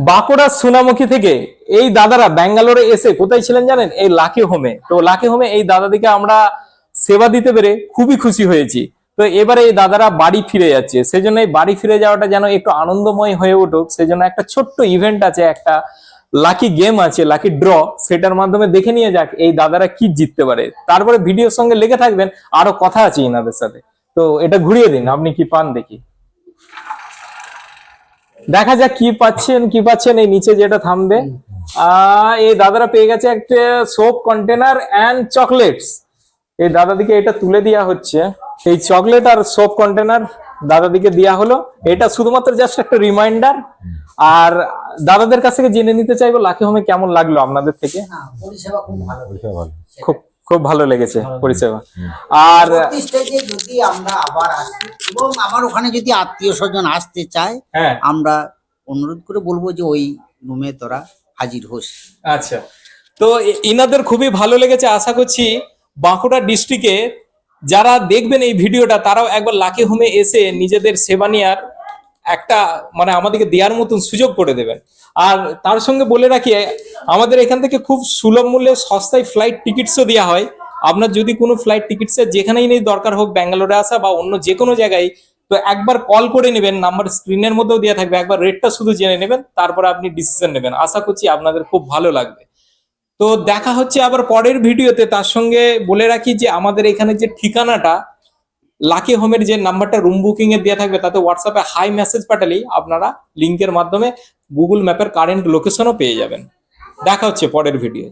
বাঁকুড়ার সোনামুখী থেকে এই দাদারা ব্যাঙ্গালোরে এসে কোথায় ছিলেন জানেন? এই লাকি হোমে। তো লাকি হোমে এই দাদাদিকে আমরা সেবা দিতে পেরে খুবই খুশি হয়েছি। তো এবারে এই দাদারা বাড়ি ফিরে যাচ্ছে। সেজন্য এই বাড়ি ফিরে যাওয়াটা যেন একটু আনন্দময় হয়ে উঠুক। সেজন্য একটা ছোট্ট ইভেন্ট আছে, একটা লাকি গেম আছে, লাকি ড্র সেটার মাধ্যমে দেখে নিয়ে যাক এই দাদারা কি জিততে পারে। তারপরে ভিডিওর সঙ্গে লেগে থাকবেন। আরও কথা আছে ইনাদের সাথে। তো এটা ঘুরিয়ে দিন। আপনি কি পান দেখি। দেখা যাক কি পাচ্ছেন কি পাচ্ছেন এই নিচে যেটা থামবে। এই দাদারা পেয়ে গেছে একটা সোপ কন্টেনার অ্যান্ড চকলেটস এই দাদাদিকে এটা তুলে দেওয়া হচ্ছে। এই চকলেট আর সোপ কন্টেনার দাদাদিকে দেওয়া হলো। এটা শুধুমাত্র জাস্ট একটা রিমাইন্ডার আর দাদাদের কাছ থেকে জেনে নিতে চাইব লাকি হোমে কেমন লাগল আপনাদের থেকে? পরিষেবা খুব খুব ভালো লেগেছে পরিষেবা। আর যদি আমরা আবার আসি এবং আমার ওখানে যদি আত্মীয় স্বজন আসতে চায় হ্যাঁ। আমরা অনুরোধ করে বলব যে ওই রুমে তোরা হাজির হোস। আচ্ছা। তো ইনাদের খুবই ভালো লেগেছে আশা করছি বাঁকুড়া ডিস্ট্রিক্টে যারা দেখবেন এই ভিডিওটা তারাও একবার লাকি হোমে এসে নিজেদের সেবা নেওয়ার একটা মানে আমাদেরকে দেওয়ার মতন সুযোগ করে দেবেন। আর তার সঙ্গে বলে রাখি, আমাদের এখান থেকে খুব সুলভ মূল্যে সস্তায় ফ্লাইট টিকিটসও দেওয়া হয়। আপনার যদি কোনো ফ্লাইট টিকিটসের যেখানেই নেই দরকার হোক ব্যাঙ্গালোরে আসা বা অন্য যে কোনো জায়গায়, তো একবার কল করে নেবেন নাম্বার স্ক্রিনের মধ্যেও দেওয়া থাকবে, একবার রেটটা শুধু জেনে নেবেন, তারপরে আপনি ডিসিশন নেবেন। আশা করছি আপনাদের খুব ভালো লাগবে। তো দেখা হচ্ছে আবার পরের ভিডিওতে তার সঙ্গে বলে রাখি যে, আমাদের এখানে যে ঠিকানাটা লাকি হোমের যে নাম্বারটা রুম বুকিং এর দেওয়া থাকবে, তাতে হোয়াটসঅ্যাপে হাই মেসেজ পাঠালেই আপনারা লিঙ্কের মাধ্যমে গুগল ম্যাপের কারেন্ট লোকেশনও পেয়ে যাবেন। দেখা হচ্ছে পরের ভিডিও